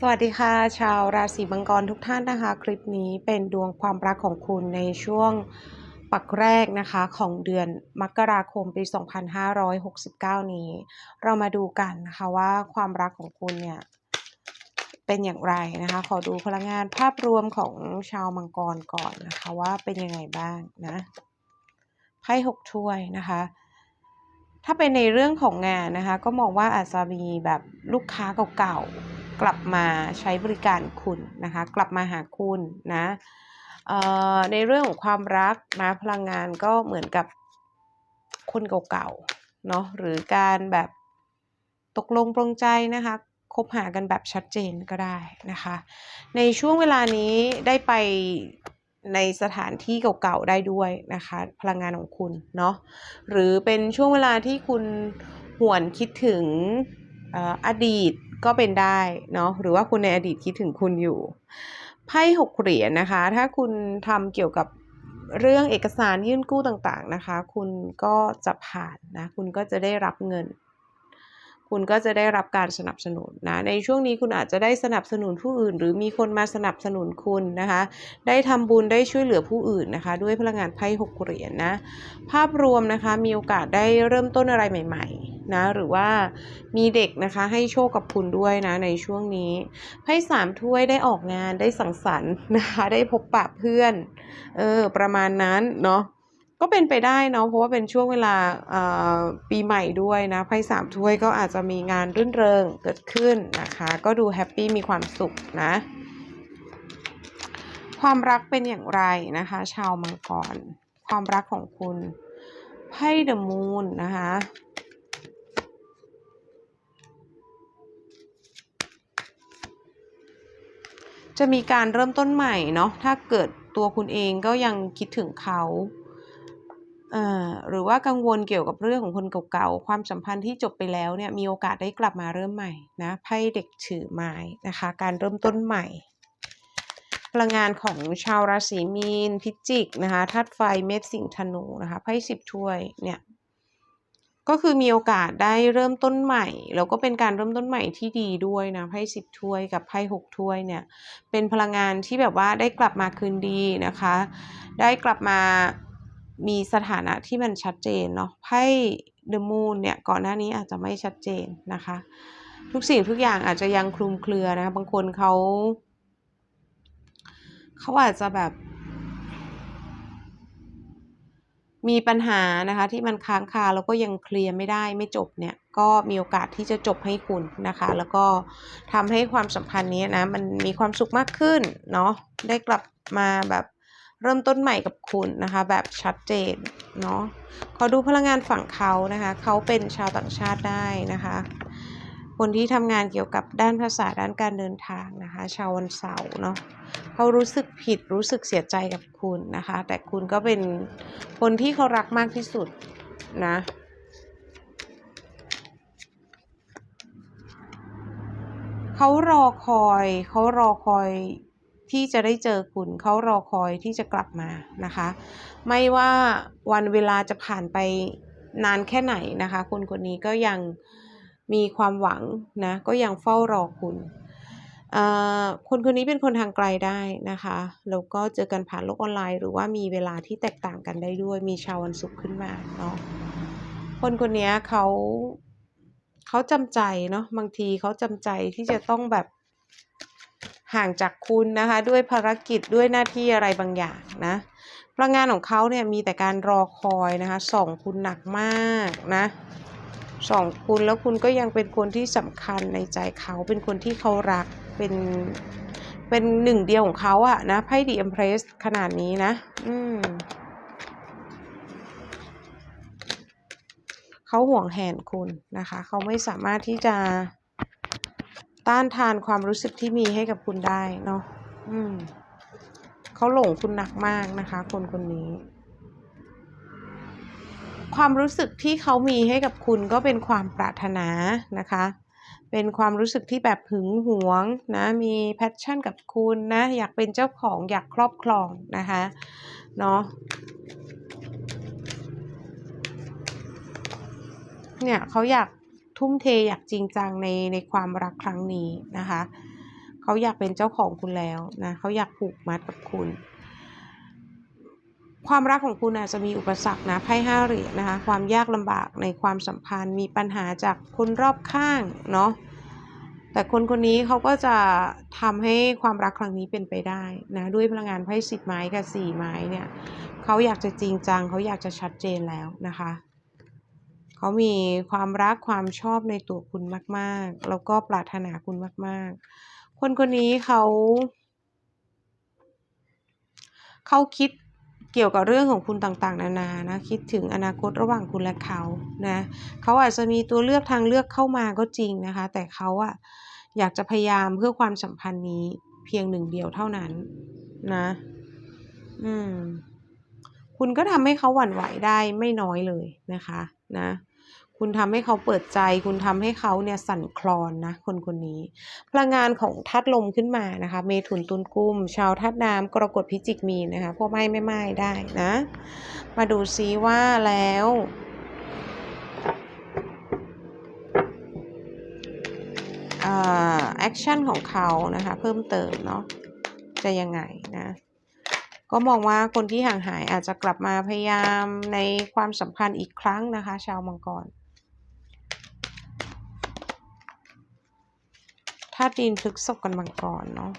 สวัสดีค่ะ ชาวราศีมังกรทุกท่านนะคะ คลิปนี้เป็นดวงความรักของคุณในช่วงปักแรกนะคะของเดือนมกราคมปี 2569 นี้ เรามาดูกันนะคะว่าความรักของคุณเนี่ยเป็นอย่างไรนะคะ ขอดูพลังงานภาพรวมของชาวมังกรก่อนนะคะว่าเป็นยังไงบ้างนะไพ่หกถ้วยนะคะถ้าเป็นในเรื่องของงานนะคะ ก็มองว่าอาจจะมีแบบลูกค้าเก่า กลับมาใช้บริการคุณนะคะ กลับมาหาคุณนะในเรื่องของความรักนะพลังงานก็เหมือนกับคนเก่าๆเนาะหรือการแบบตกลงปรงใจนะคะคบหากันแบบชัดเจนก็ได้นะคะ ในช่วงเวลานี้ได้ไปในสถานที่เก่าๆได้ด้วยนะคะ พลังงานของคุณเนาะหรือเป็นช่วงเวลาที่คุณหวนคิดถึงอดีต ก็เป็นได้เนาะหรือว่าคุณในอดีตคิดถึงคุณอยู่ไพ่หกเหรียญนะคะ ถ้าคุณทำเกี่ยวกับเรื่องเอกสารยื่นกู้ต่างๆนะคะ คุณก็จะผ่านนะ คุณก็จะได้รับเงิน คุณก็จะได้รับการสนับสนุนนะในช่วงนี้คุณอาจจะได้สนับสนุนผู้อื่น หรือมีคนมาสนับสนุนคุณนะคะ ได้ทำบุญได้ช่วยเหลือผู้อื่นนะคะ ด้วยพลังงานไพ่หกเหรียญนนะภาพรวมนะคะมีโอกาสได้เริ่มต้นอะไรใหม่ ๆ นะ หรือว่ามีเด็กนะคะให้โชคกับคุณด้วยนะในช่วงนี้ไพ่สามถ้วยได้ออกงานได้สังสรรค์นะคะได้พบปะเพื่อนเออประมาณนั้นเนาะ ก็เป็นไปได้เนาะเพราะว่าเป็นช่วงเวลาปีใหม่ด้วยนะไพ่สามถ้วยก็อาจจะมีงานรื่นเริงเกิดขึ้นนะคะ ก็ดูแฮปปี้มีความสุขนะ ความรักเป็นอย่างไรนะคะ ชาวมังกร ความรักของคุณไพ่เดอะมูนนะคะจะมีการเริ่มต้นใหม่เนาะถ้าเกิดตัวคุณเองก็ยังคิดถึงเขา หรือว่ากังวลเกี่ยวกับเรื่องของคนเก่าๆ ความสัมพันธ์ที่จบไปแล้วเนี่ยมีโอกาสได้กลับมาเริ่มใหม่นะไพ่เด็กถือไม้นะคะ การเริ่มต้นใหม่ พลังงานของชาวราศีมีนพิจิกนะคะธาตุไฟเม็ดสิงธนูนะคะไพ่สิบถ้วยเนี่ยก็คือมีโอกาสได้เริ่มต้นใหม่ แล้วก็เป็นการเริ่มต้นใหม่ที่ดีด้วยนะไพ่สิบถ้วยกับไพ่หกถ้วยเนี่ยเป็นพลังงานที่แบบว่าได้กลับมาคืนดีนะคะ ได้กลับมา มีสถานะที่มันชัดเจนเนาะไพ่เดอะมูนเนี่ยก่อนหน้านี้อาจจะไม่ชัดเจนนะคะ ทุกสิ่งทุกอย่างอาจจะยังคลุมเครือนะบางคนเขาเขาอาจจะแบบ มีปัญหานะคะ ที่มันค้างคาแล้วก็ยังเคลียร์ไม่ได้ไม่จบเนี่ย ก็มีโอกาสที่จะจบให้คุณนะคะ แล้วก็ทำให้ความสัมพันธ์นี้นะ มันมีความสุขมากขึ้นเนาะได้กลับมาแบบ เริ่มต้นใหม่กับคุณนะคะ แบบชัดเจนเนาะขอดูพลังงานฝั่งเขานะคะ เขาเป็นชาวต่างชาติได้นะคะ คนที่ทำงานเกี่ยวกับด้านภาษาด้านการเดินทางนะคะ ชาววันเสาร์เนาะเขารู้สึกผิดรู้สึกเสียใจกับคุณนะคะ แต่คุณก็เป็นคนที่เขารักมากที่สุดนะเขารอคอยเขารอคอย ที่จะได้เจอคุณเขารอคอยที่จะกลับมานะคะ ไม่ว่าวันเวลาจะผ่านไปนานแค่ไหนนะคะ คนคนนี้ก็ยังมีความหวังนะก็ยังเฝ้ารอคุณคนคนนี้เป็นคนทางไกลได้นะคะแล้วก็เจอกันผ่านโลกออนไลน์ หรือว่ามีเวลาที่แตกต่างกันได้ด้วย มีชาววันศุกร์ขึ้นมาเนาะคนคนนี้เขาเขาจำใจเนาะบางทีเขาจำใจที่จะต้องแบบ ห่างจากคุณนะคะด้วยภารกิจด้วยหน้าที่อะไรบางอย่างนะพลังงานของเขาเนี่ยมีแต่การรอคอยนะคะส่องคุณหนักมากนะส่องคุณแล้วคุณก็ยังเป็นคนที่สำคัญในใจเขาเป็นคนที่เขารักเป็นเป็นหนึ่งเดียวของเขาอะนะไพ่ดีเอ็มเพรสขนาดนี้นะอืมเขาห่วงแหนคุณนะคะ เขาไม่สามารถที่จะ ต้านทานความรู้สึกที่มีให้กับคุณได้เนาะอืมเขาหลงคุณหนักมากนะคะ คนคนนี้ ความรู้สึกที่เขามีให้กับคุณก็เป็นความปรารถนานะคะ เป็นความรู้สึกที่แบบหึงหวงนะ มีแพชชั่นกับคุณนะ อยากเป็นเจ้าของอยากครอบครองนะคะเนาะเนี่ยเขาอยาก ทุ่มเทอยากจริงจังในในความรักครั้งนี้นะคะ เขาอยากเป็นเจ้าของคุณแล้วนะเขาอยากผูกมัดกับคุณ ความรักของคุณอาจจะมีอุปสรรคนะไพ่ห้าเหรียญนะคะ ความยากลำบากในความสัมพันธ์ มีปัญหาจากคนรอบข้างเนาะแต่คนคนนี้เขาก็จะทำให้ความรักครั้งนี้เป็นไปได้นะด้วยพลังงานไพ่สิบไม้กับสี่ไม้เนี่ยเขาอยากจะจริงจังเขาอยากจะชัดเจนแล้วนะคะ เขามีความรักความชอบในตัวคุณมาก ๆ แล้วก็ปรารถนาคุณมาก ๆ คนคนนี้เขา เขาคิดเกี่ยวกับเรื่องของคุณต่างๆ นานานะคิดถึงอนาคตระหว่างคุณและเขานะเขาอาจจะมีตัวเลือกทางเลือกเข้ามาก็จริงนะคะ แต่เขาอะอยากจะพยายามเพื่อความสัมพันธ์นี้เพียงหนึ่งเดียวเท่านั้นนะ อืม คุณก็ทำให้เขาหวั่นไหวได้ไม่น้อยเลยนะคะ นะ คุณทำให้เขาเปิดใจ คุณทำให้เขาเนี่ยสั่นคลอนนะคนคนนี้ พลังงานของธาตุลมขึ้นมานะคะ เมถุนตุลกุมชาวธาตุน้ำกรกฎพิจิกมีนนะคะพวกไม่ไม่ไม่ได้นะ มาดูซิว่าแล้วแอคชั่นของเขานะคะ เพิ่มเติมเนาะจะยังไงนะ ก็มองว่าคนที่ห่างหายอาจจะกลับมาพยายามในความสัมพันธ์อีกครั้งนะคะ ชาวมังกรธาตุดินพฤกษบกันมังกรเนาะ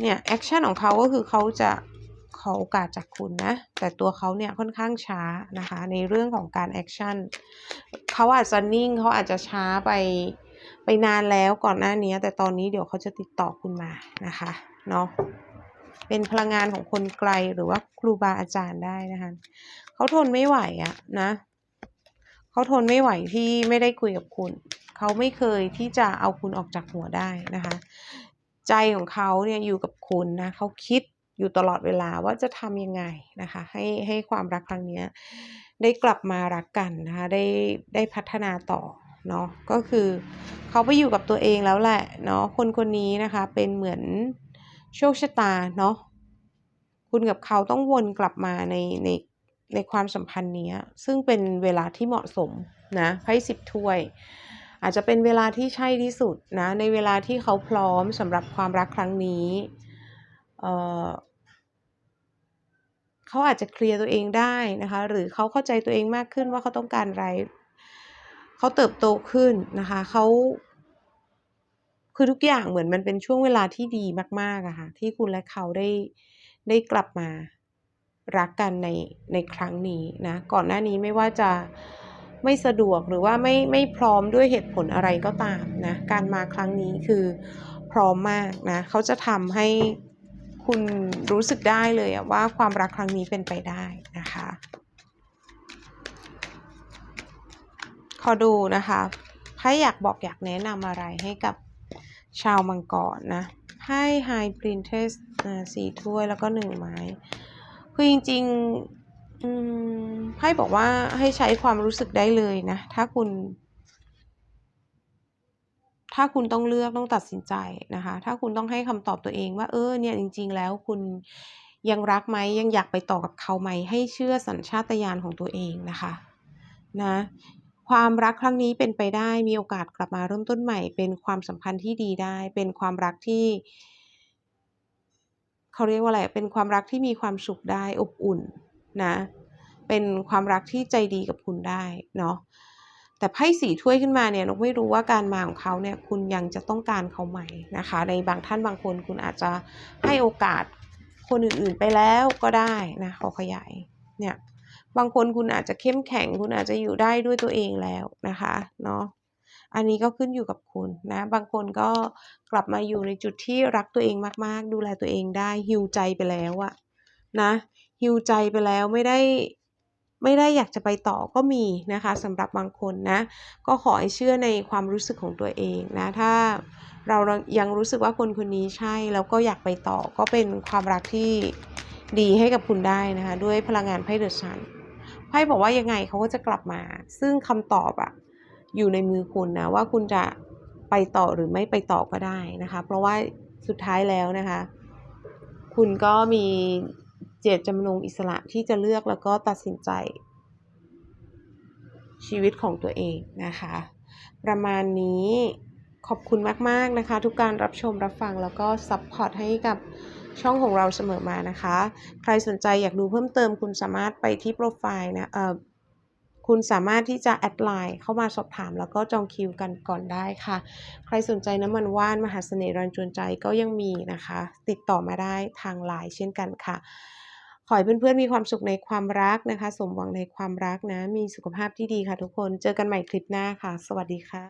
เนี่ยแอคชั่นของเขาก็คือเขาจะขอโอกาสจากคุณนะ แต่ตัวเขาเนี่ยค่อนข้างช้านะคะ ในเรื่องของการแอคชั่นเขาอาจจะนิ่งเขาอาจจะช้าไปไปนานแล้วก่อนหน้านี้ แต่ตอนนี้เดี๋ยวเขาจะติดต่อคุณมานะคะเนาะ เป็นพลังงานของคนไกลหรือว่าครูบาอาจารย์ได้นะคะเขาทนไม่ไหวอะนะเขาทนไม่ไหวที่ไม่ได้คุยกับคุณ เขาไม่เคยที่จะเอาคุณออกจากหัวได้นะคะ ใจของเขาเนี่ยอยู่กับคุณนะเขาคิดอยู่ตลอดเวลาว่าจะทำยังไงนะคะ ให้ให้ความรักครั้งนี้ได้กลับมารักกันนะคะได้ได้พัฒนาต่อเนาะก็คือเขาไปอยู่กับตัวเองแล้วแหละเนาะคนคนนี้นะคะเป็นเหมือน โชคชะตาเนาะคุณกับเขาต้องวนกลับมาในในในความสัมพันธ์นี้ซึ่งเป็นเวลาที่เหมาะสมนะไพ่สิบถ้วย อาจจะเป็นเวลาที่ใช่ที่สุดนะในเวลาที่เขาพร้อมสำหรับความรักครั้งนี้เเขาอาจจะเคลียร์ตัวเองได้นะคะหรือเขาเข้าใจตัวเองมากขึ้นว่าเขาต้องการอะไร เขาเติบโตขึ้นนะคะเขา คือทุกอย่างเหมือนมันเป็นช่วงเวลาที่ดีมากๆอะค่ะที่คุณและเขาได้ได้กลับมารักกันในในครั้งนี้นะก่อนหน้านี้ไม่ว่าจะไม่สะดวกหรือว่าไม่ไม่พร้อมด้วยเหตุผลอะไรก็ตามนะการมาครั้งนี้คือพร้อมมากนะเขาจะทำให้คุณรู้สึกได้เลยว่าความรักครั้งนี้เป็นไปได้นะคะขอดูนะคะไพ่อยากบอกอยากแนะนำอะไรให้กับ ชาวมังกรนะไพ่ไฮพรินเทสสี่ถ้วยแล้วก็หนึ่งไม้ คือจริงอืมไพ่บอกว่าให้ใช้ความรู้สึกได้เลยนะ ถ้าคุณ ถ้าคุณต้องเลือกต้องตัดสินใจนะคะ ถ้าคุณต้องให้คำตอบตัวเองว่า เออเนี่ยจริง ๆ แล้วคุณยังรักไหมยังอยากไปต่อกับเขาไหมให้เชื่อสัญชาตญาณของตัวเองนะคะนะ ความรักครั้งนี้เป็นไปได้มีโอกาสกลับมาเริ่มต้นใหม่ เป็นความสัมพันธ์ที่ดีได้ เป็นความรักที่เขาเรียกว่าอะไร เป็นความรักที่มีความสุขได้อบอุ่นนะ เป็นความรักที่ใจดีกับคุณได้เนาะ แต่ไพ่สีถ้วยขึ้นมาเนี่ยนกไม่รู้ว่าการมาของเขาเนี่ยคุณยังจะต้องการเขาไหมนะคะ ในบางท่านบางคนคุณอาจจะให้โอกาสคนอื่นๆไปแล้วก็ได้นะขอขยายเนี่ย บางคนคุณอาจจะเข้มแข็ง คุณอาจจะอยู่ได้ด้วยตัวเองแล้วนะคะเนาะอันนี้ก็ขึ้นอยู่กับคุณนะ บางคนก็กลับมาอยู่ในจุดที่รักตัวเองมาก ๆ ดูแลตัวเองได้ฮิวใจไปแล้วอะนะฮิวใจไปแล้วไม่ได้ไม่ได้อยากจะไปต่อก็มีนะคะสำหรับบางคนนะ ก็ขอให้เชื่อในความรู้สึกของตัวเองนะ ถ้าเรายังรู้สึกว่าคนคนนี้ใช่ แล้วก็อยากไปต่อก็เป็นความรักที่ดีให้กับคุณได้นะคะ ด้วยพลังงานไพ่เดอะชัน ไพ่บอกว่ายังไงเขาก็จะกลับมา ซึ่งคำตอบอะอยู่ในมือคุณนะว่าคุณจะไปต่อหรือไม่ไปต่อก็ได้นะคะ เพราะว่าสุดท้ายแล้วนะคะ คุณก็มีเจตจำนงอิสระที่จะเลือกแล้วก็ตัดสินใจ ชีวิตของตัวเองนะคะ ประมาณนี้ขอบคุณมาก ๆ นะคะ ทุกการรับชมรับฟังแล้วก็ซัปพอร์ตให้กับ ช่องของเราเสมอมานะคะ ใครสนใจอยากดูเพิ่มเติมคุณสามารถไปที่โพรไฟล์นะเอ่อคุณสามารถที่จะแอดไลน์เข้ามาสอบถามแล้วก็จองคิวกันก่อนได้ค่ะ ใครสนใจน้ำมันว่านมหาเสน่ห์แรงจูงใจก็ยังมีนะคะ ติดต่อมาได้ทาง LINE เช่นกันค่ะ ขอให้เพื่อนๆมีความสุขในความรักนะคะ สมหวังในความรักนะ มีสุขภาพที่ดีค่ะทุกคน เจอกันใหม่คลิปหน้าค่ะ สวัสดีค่ะ